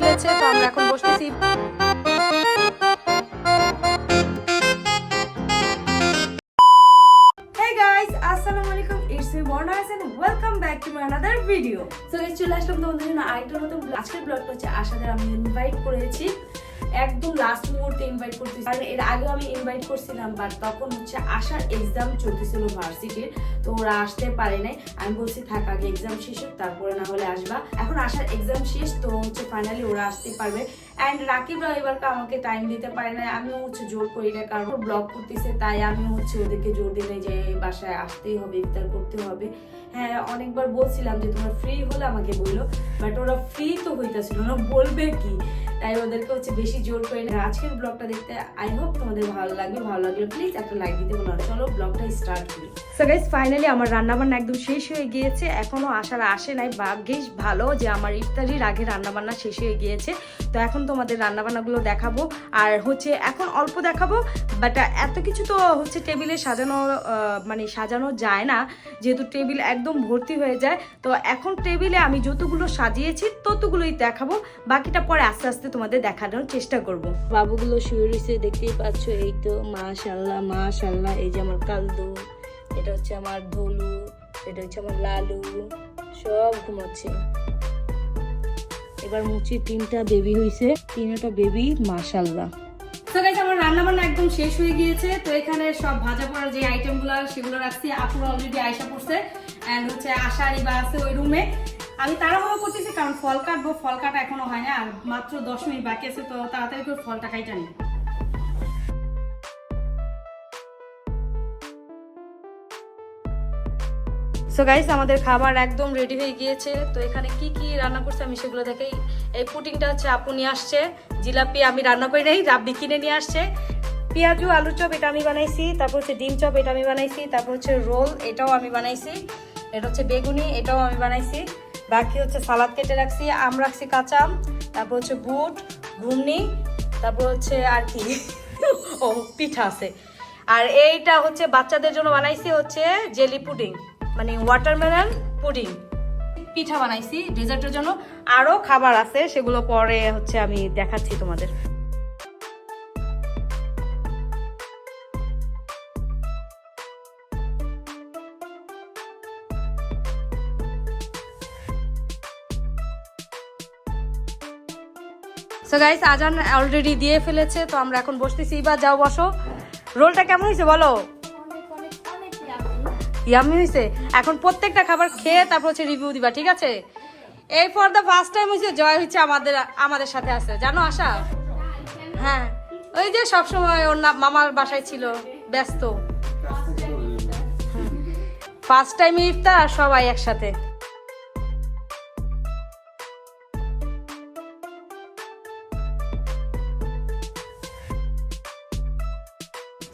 হয়েছে তো আমরা এখন বসতেছি আসসালামু আলাইকুম ইটস ভিডিও সো চলে আসলাম তোমাদের জন্য আরেকটা নতুন আজকের ব্লগটা হচ্ছে আশাদের আমি ইনভাইট করেছি। একদম লাস্ট মুহূর্তে ইনভাইট করতেছি। কারণ এর আগেও আমি ইনভাইট করছিলাম বাট তখন হচ্ছে আসার এক্সাম চলতেছিল ভার্সিটির তো ওরা আসতে পারে নাই। আমি বলছি, থাক, আগে এক্সাম শেষ হোক, তারপরে না হলে আসবা। এখন আসার এক্সাম শেষ, তো হচ্ছে ফাইনালি ওরা আসতে পারবে। অ্যান্ড রাকিবরা এবার আমাকে টাইম দিতে পারে না আমিও হচ্ছে জোর করি না, কারণ ব্লগ করতেছে, তাই আমিও হচ্ছে ওদেরকে জোর দিই না যে বাসায় আসতেই হবে, ইফতার করতে হবে। হ্যাঁ অনেকবার বলছিলাম যে, তোমরা ফ্রি হলে আমাকে বলল বাট ওরা ফ্রি তো হইতাছিল না, বলবে কি? তাই ওদেরকে হচ্ছে বেশি জোর করে না। আজকের ব্লগটা দেখতে আই হোপ তোমাদের ভালো লাগবে। ভালো লাগলে প্লিজ একটা লাইক দিতে বলো। চলো ব্লগটা স্টার্ট করি। সো ফাইনালি আমার রান্না বান্না একদম শেষ হয়ে গিয়েছে। এখনও আসার আসে নাই। ভাগ্যিস ভালো যে আমার ইফতারির আগে রান্না বান্না শেষ হয়ে গিয়েছে। তো এখন তোমাদের রান্না বান্নাগুলো দেখাবো। আর হচ্ছে এখন অল্প দেখাবো বাট এত কিছু তো হচ্ছে টেবিলে সাজানো মানে সাজানো যায় না। যেহেতু টেবিল একদম ভর্তি হয়ে যায়। তো এখন টেবিলে আমি যতগুলো সাজিয়েছি, ততগুলোই দেখাবো। বাকিটা পরে আস্তে আস্তে তোমাদের দেখানোর চেষ্টা করব। বাবুগুলো শুয়ে রয়েছে দেখতেই পাচ্ছ এই তো মাশাল্লাহ মাশাল্লাহ এই যে আমার কালদু এটা হচ্ছে আমার ধলু এটা হচ্ছে আমার লালু সব ঘুমাচ্ছে। এবার মুচির তিনটা বেবি হইছে তিনটা বেবি মাশাল্লাহ তো গাইজ আমার রান্না বান্না একদম শেষ হয়ে গিয়েছে তো এখানে সব ভাজা পড়ার যে আইটেমগুলো সেগুলো রাখছি। আপুরা অলরেডি আয়সা পড়ছে এন্ড হচ্ছে আশা আছে ওই রুমে আমি তাড়াহুড়ো করতেছি কারণ ফল কাটবো, ফল কাটা এখনও হয় না, আর মাত্র দশ মিনিট বাকি আছে, তো তাড়াতাড়ি করে ফলটা কাইটা নিই সো গাইস আমাদের খাবার একদম রেডি হয়ে গিয়েছে, তো এখানে কি কি রান্না করছে আমি সেগুলো দেখাই। এই পুটিংটা হচ্ছে আপু নিয়ে আসছে, জিলাপি আমি রান্না করি নাই, রাব্বি কিনে নিয়ে আসছে। পেঁয়াজু আলু চপ এটা আমি বানাইছি, তারপর হচ্ছে ডিম চপ এটা আমি বানাইছি, তারপর হচ্ছে রোল এটাও আমি বানাইছি, এটা হচ্ছে বেগুনি এটাও আমি বানাইছি। বাকি হচ্ছে সালাদ কেটে রাখছি, আম রাখছি কাঁচা, তারপর হচ্ছে বুট ঘুমনি তারপর হচ্ছে আর কি? ও, পিঠা আছে। আর এইটা হচ্ছে বাচ্চাদের জন্য বানাইছি হচ্ছে জেলি পুডিং মানে ওয়াটারমেলন পুডিং পিঠা বানাইছি, ডেজার্টের জন্য। আরও খাবার আছে, সেগুলো পরে হচ্ছে আমি দেখাচ্ছি তোমাদের। সো গাইস আজান অলরেডি দিয়ে ফেলেছে তো আমরা এখন বসতেছি। বা যাও বসো। রোলটা কেমন হয়েছে বলো? ইয়ামি হয়েছে। এখন প্রত্যেকটা খাবার খেয়ে তারপর হচ্ছে রিভিউ দিবা ঠিক আছে? এই ফর দ্য ফার্স্ট টাইম হচ্ছে জয় হচ্ছে আমাদের আমাদের সাথে আছে। জানো আশা? হ্যাঁ। ওই যে সবসময় ওর না মামার বাসায় ছিল ব্যস্ত। ফার্স্ট টাইম ইফতার সবাই একসাথে।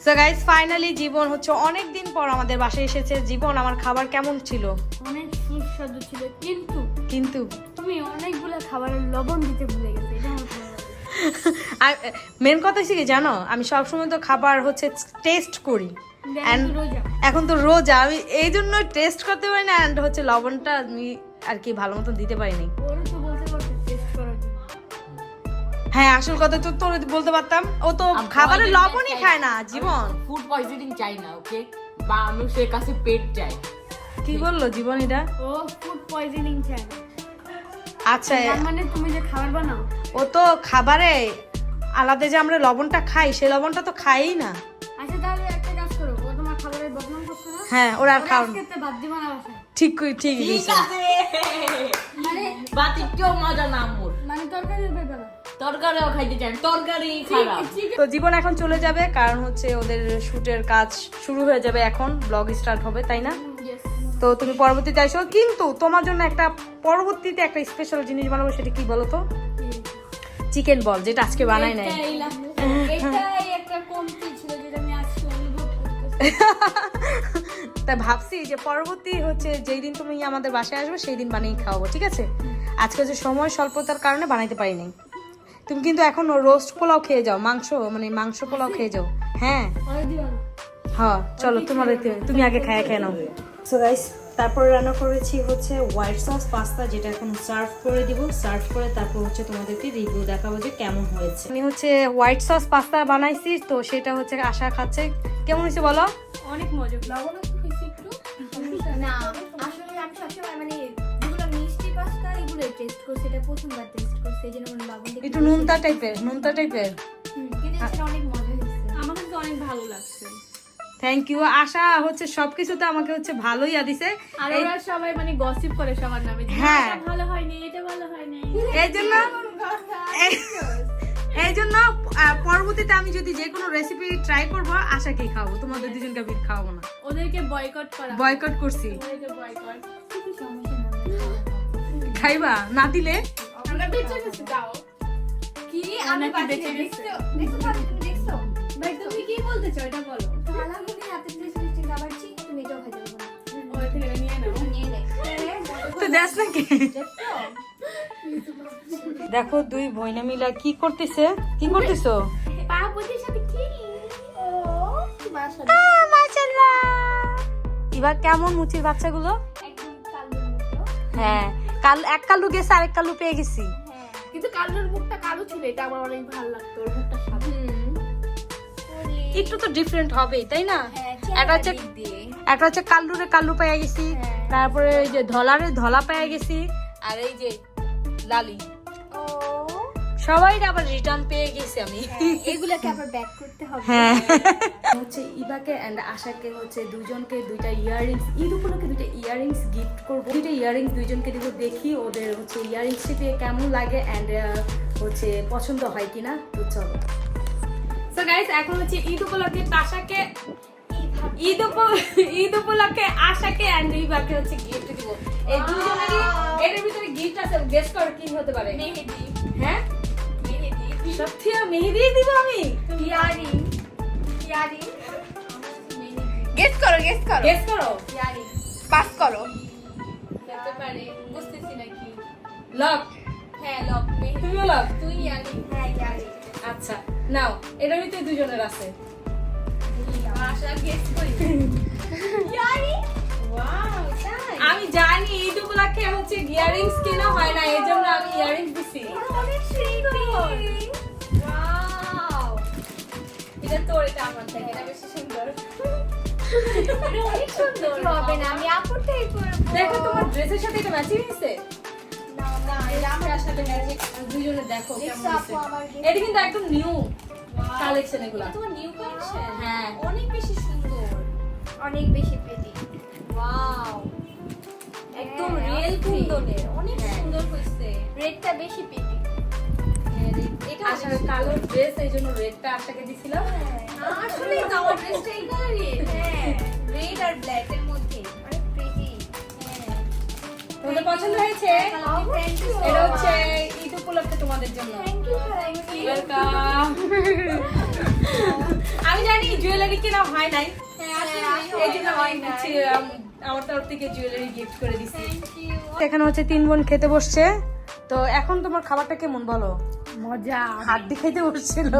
সো গাইস ফাইনালি জীবন হচ্ছে অনেক দিন পর আমাদের বাসায় এসেছে। জীবন আমার খাবার কেমন ছিল? অনেক সুস্বাদু ছিল কিন্তু কিন্তু তুমি অনেকগুলো খাবারের লবণ দিতে ভুলে গেছে এটা আমার ভালো লাগে। মেন কথা হচ্ছে কি জানো? আমি সবসময় তো খাবার হচ্ছে টেস্ট করি। দেখো And তো রোজা। এখন তো রোজা। আমি এই জন্য টেস্ট করতে পারি না অ্যান্ড হচ্ছে লবণটা আমি আর কি ভালো মতন দিতে পারিনি। ওরা তো বলতে পারছে টেস্ট করার জন্য হ্যাঁ আসল কথা তো তোর বলতে পারতাম। ও তো খাবারের লবণই খায় না জীবন। ফুড পয়জনিং চাই না ওকে মানুষের কাছে পেট চাই। কি বলল জীবন এটা? ও ফুড পয়জনিং না আচ্ছা মানে তুমি যে খাবার বানাও। ও তো খাবারে আলাদা যে আমরা লবণটা খাই সেই লবণটা তো খাই না। আচ্ছা তাহলে একটা কাজ করো ও তোমার খাবারের বদনাম করছে না? হ্যাঁ ওরা আর খাও। বাদ দিবা না ঠিক ঠিক ঠিক আছে। মানে বাতি কেউ মজা না মোর। মানে তরকারি তরকারিও খাইতে চাই না, তরকারি খারাপ। তো জীবন এখন চলে যাবে কারণ হচ্ছে ওদের শুটের কাজ শুরু হয়ে যাবে এখন ব্লগ স্টার্ট হবে তাই না? তো তুমি পরবর্তীতে আসো কিন্তু তোমার জন্য একটা পরবর্তীতে একটা স্পেশাল জিনিস বানাবো সেটা কি বলো তো? চিকেন বল যেটা আজকে বানাই নাই। তাই ভাবছি যে পরবর্তী হচ্ছে যেই দিন তুমি আমাদের বাসায় আসবে সেই দিন বানিয়ে খাওয়াবো ঠিক আছে? আজকে যে সময় স্বল্পতার কারণে বানাইতে পারি নাই তুমি কিন্তু এখন রোস্ট পোলাও খেয়ে যাও মাংস মানে মাংস পোলাও খেয়ে যাও। হ্যাঁ? হ্যাঁ চলো তোমার তুমি আগে খায়া খেয়ে নাও। সো গাইস তারপরে রান্না করেছি হচ্ছে হোয়াইট সস পাস্তা যেটা এখন সার্ভ করে দিব। সার্ভ করে তারপর হচ্ছে তোমাদেরকে রিভিউ দেখাবো যে কেমন হয়েছে। আমি হচ্ছে হোয়াইট সস পাস্তা বানাইছি তো সেটা হচ্ছে আশা খাচ্ছে। কেমন হয়েছে বলো? অনেক মজা। লবণ একটু। না আসলে আমি সবসময় মানে পাস্তা টেস্ট করছি এটা প্রথমবার টেস্ট করছি এই জন্য মানে লবণ একটু নুনতা টাইপের নুনতা টাইপের কিন্তু এটা অনেক মজা হয়েছে। আমার কিন্তু অনেক ভালো লাগছে। থ্যাংক ইউ আশা হচ্ছে সবকিছুতে আমাকে হচ্ছে ভালোই দিছে। আর ওরা সবাই মানে গসিপ করে সবার নামে হ্যাঁ। ভালো হয়নি এটা ভালো হয়নি। এই জন্য এই- এই জন্য পরবর্তীতে আমি যদি যে কোনো রেসিপি ট্রাই করব আশাকেই খাওয়াবো তোমাদের দুজনকে আমি খাওয়াবো না। ওদেরকে বয়কট করা। বয়কট করছি। ওদেরকে বয়কট খাইবা? না দিলে? আমরা বেঁচে গেছি তাও কি আমি আমি কি দেখে দেখে দেখছ? দেখছ ভাবি তুমি দেখছ? ভাই তুমি কি বলতে চাও এটা বলো। কালাগুনি হাতে দিয়ে মিষ্টি খাবার ঠিক তুমি এটাও খাইতে পারবে না ওই থেকে নিয়ে নাও। নিয়ে নে। তো দেখ দুই বইনা মিলা কি করতেছে? কি করতেছো? পাপতির সাথে কি? ও মাশাআল্লাহ। মাশাআল্লাহ। এবার কেমন মুচির বাচ্চাগুলো? হ্যাঁ। কাল এক কালু গেছে আরেক কালু পেয়ে গেছি। হ্যাঁ কিন্তু কালুর মুখটা কালো ছিল এটা আমার অনেক ভালো লাগতো ওর মুখটা সাদা। একটু তো ডিফারেন্ট হবেই তাই না? এটা একটা হচ্ছে একটা হচ্ছে কাল্লুরে কাল্লু পেয়ে গেছি হ্যাঁ। তারপরে ওই যে ধলারে ধলা পেয়ে গেছি। আর এই যে লালি। সবাই আবার রিটার্ন পেয়ে গেছি আমি। হ্যাঁ, এগুলাকে আবার ব্যাক করতে হবে। হ্যাঁ। হচ্ছে ইবাকে এন্ড আশাকে হচ্ছে দুজনকে দুইটা ইয়াররিংস ঈদ উপলক্ষে দুইটা ইয়াররিংস গিফট করব। দুইটা ইয়াররিংস দুইজনকে দিব দেখি ওদের হচ্ছে ইয়াররিংস পেয়ে কেমন লাগে এন্ড হচ্ছে পছন্দ হয় কিনা তো চলো। সো গাইস এখন হচ্ছে ঈদ উপলক্ষে তাশাকে ঈদ উপ- ঈদ উপলক্ষে আশাকে এন্ড ইবাকে হচ্ছে গিফট দিব। এই দুজনেরই এর ভিতরে গিফট আছে গেস কর কি হতে পারে। মেহেদি হ্যাঁ? সত্যি মেহেদি দিব আমি? ইয়ারিং ইয়ারিং গেস করো গেস করো। গেস করো। ইয়ারিং পাস করো। হতে পারে বুঝতেছি নাকি? লক হ্যাঁ লক তুমিও লক তুই ইয়ারিং। হ্যাঁ ইয়ারিং। আচ্ছা নাও এটার ভিতরে দুজনের আছে। আশা গেস করি। ইয়ারিং? ওয়াও আমি জানি ঈদ উপলক্ষে হচ্ছে ইয়ারিংস কেনা হয় না এই জন্য আমি ইয়ারিংস দিছি। অনেক এটা তোর এটা আমার থেকে এটা বেশি সুন্দর। অনেক সুন্দর। হবে না আমি আপুর থেকে করব দেখো তোমার ড্রেসের সাথে এটা ম্যাচিং হয়েছে? না না এটা আমার সাথে ম্যাচিং দুজনে দেখো কেমন হয়েছে। আপু আমার gift? এটা কিন্তু একদম নিউ কালেকশন এগুলা। তোমার নিউ কালেকশন হ্যাঁ। অনেক বেশি সুন্দর। অনেক বেশি প্রেটি ওয়াও একদম হ্যাঁ, রিয়েল। কুন্দনের অনেক হ্যাঁ। সুন্দর হয়েছে। রেডটা বেশি প্রেটি আশার কালো ড্রেস এই জন্য রেডটা আশাকে দিছিলাম। আসলে তো আমার ড্রেসটা এই কালারই হ্যাঁ রেড আর ব্ল্যাক এর মধ্যে। হ্যাঁ। তোমাদের পছন্দ হয়েছে? এটা হচ্ছে ঈদ উপলক্ষে তোমাদের জন্য। আমি জানি জুয়েলারি কেনা হয় নাই। আমার তরফ থেকে জুয়েলারি গিফট করে দিচ্ছি এখানে হচ্ছে তিন বোন খেতে বসছে। তো এখন তোমার খাবারটা কেমন বলো? মজা। হাড্ডি খাইতে বসছিল।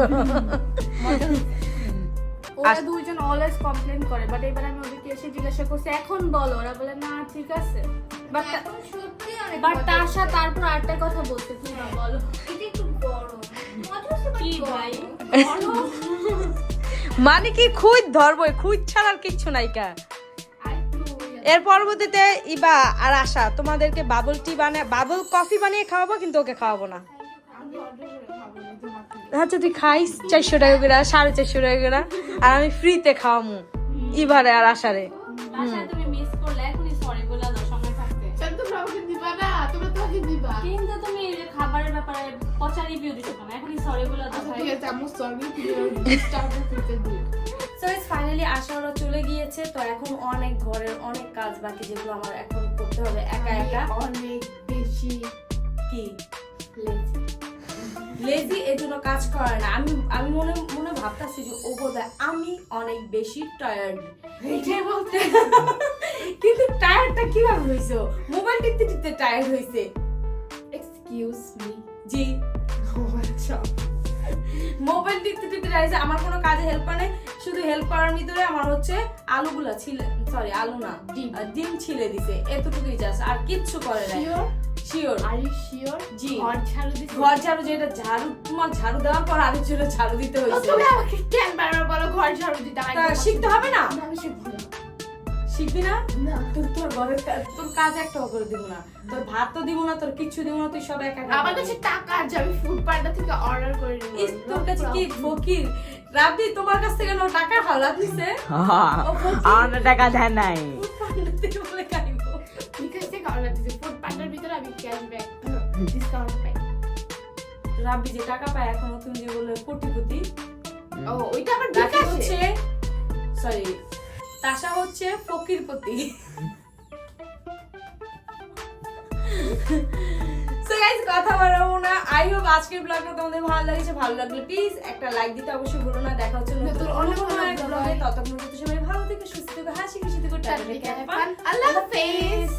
ওরা দুইজন অলওয়েজ কমপ্লেন করে বাট এবার আমি ওদেরকে এসে জিজ্ঞাসা করছি এখন বলো? ওরা বলে না ঠিক আছে। বাট বাট তাশা তারপর আরেকটা কথা বলতে কি না বলো। এটা একটু but কি ভাই? মানে কি খুঁজ ধরবো? খুঁজ ছাড়া আর কিচ্ছু নাই কা। এর পরবর্তীতে ইবা আর আশা তোমাদেরকে বাবল টি বানিয়ে বাবল কফি বানিয়ে খাওয়াবো কিন্তু ওকে খাওয়াবো না। আচ্ছা তুই খাইস চারশো টাকা করে সাড়ে চারশো টাকা করে আর আমি ফ্রিতে খাওয়ামু ইবারে আর আশারে। তাশা তুমি মিস করলে এখনই সরি বলে দাও সময় থাকতে। তোমরা আমাকে দিবা না তোমরা তোমাকে দিবা। কিন্তু তুমি এই যে খাবারের ব্যাপারে পচা রিভিউ দিতে পারো এখনই সরি বলে সো ফাইনালি আশা ওরা চলে গিয়েছে। তো এখন অনেক ঘরের অনেক কাজ বাকি যেগুলো আমার এখন করতে হবে একা একা। অনেক বেশি কি? লেজি এর জন্য কাজ করে না। আমি আমি মনে মনে ভাবতাছি যে ও বোধহয় আমি অনেক বেশি টায়ার্ড এইটাই বলতে কিন্তু টায়ার্ডটা কীভাবে হয়েছে মোবাইল টিপতে টিপতে টায়ার্ড হয়েছে এক্সকিউজ মি জি। আচ্ছা মোবাইল টিপতে টিপতে রাইছে আমার কোনো কাজে হেল্প করে। শুধু হেল্প করার ভিতরে আমার হচ্ছে আলুগুলা ছিলে সরি আলু না ডিম। ছিলে দিছে এতটুকুই জাস্ট আর কিচ্ছু করে নাই। Sure sure are you sure জি। ঘর ঝাড়ু দিছি? ঘর ঝাড়ু যেটা ঝাড়ু তোমার ঝাড়ু দেওয়ার পর আরেক জোরে ঝাড়ু দিতে হয়েছে। তুমি আমাকে কেন বারবার বলো ঘর ঝাড়ু দিতে? আমি শিখতে হবে না? না, আমি শিখব না। শিখবি না? না। তোর তোর ঘরের তোর কাজ একটাও করে দিব না। তোর ভাত তো দিব না তোর কিচ্ছু দিব না তুই সব একা একা আমার কাছে টাকা আছে আমি তোর কাছে কি ফকির? রাবদি তোমার কাছ থেকে নাও টাকা হাওলাত দিছে ও টাকা দেয় নাই। যে টাকা পায় এখনও তুমি যে বললে কোটিপতি ও ওইটা হচ্ছে সরি তাশা হচ্ছে ফকিরপতি। সো গাইস কথা বাড়াবো না। আই হোপ আজকের ব্লগটা তোমাদের ভালো লাগছে। ভালো লাগলে প্লিজ একটা লাইক দিতে অবশ্যই ভুলো না। দেখা হচ্ছে নতুন অনেক অন্য কোনো vlog-এ। ব্লগে ততক্ষণ পর্যন্ত সবাই ভালো থেকে সুস্থ থেকে হাসি খুশি থেকে আল্লাহ হাফেজ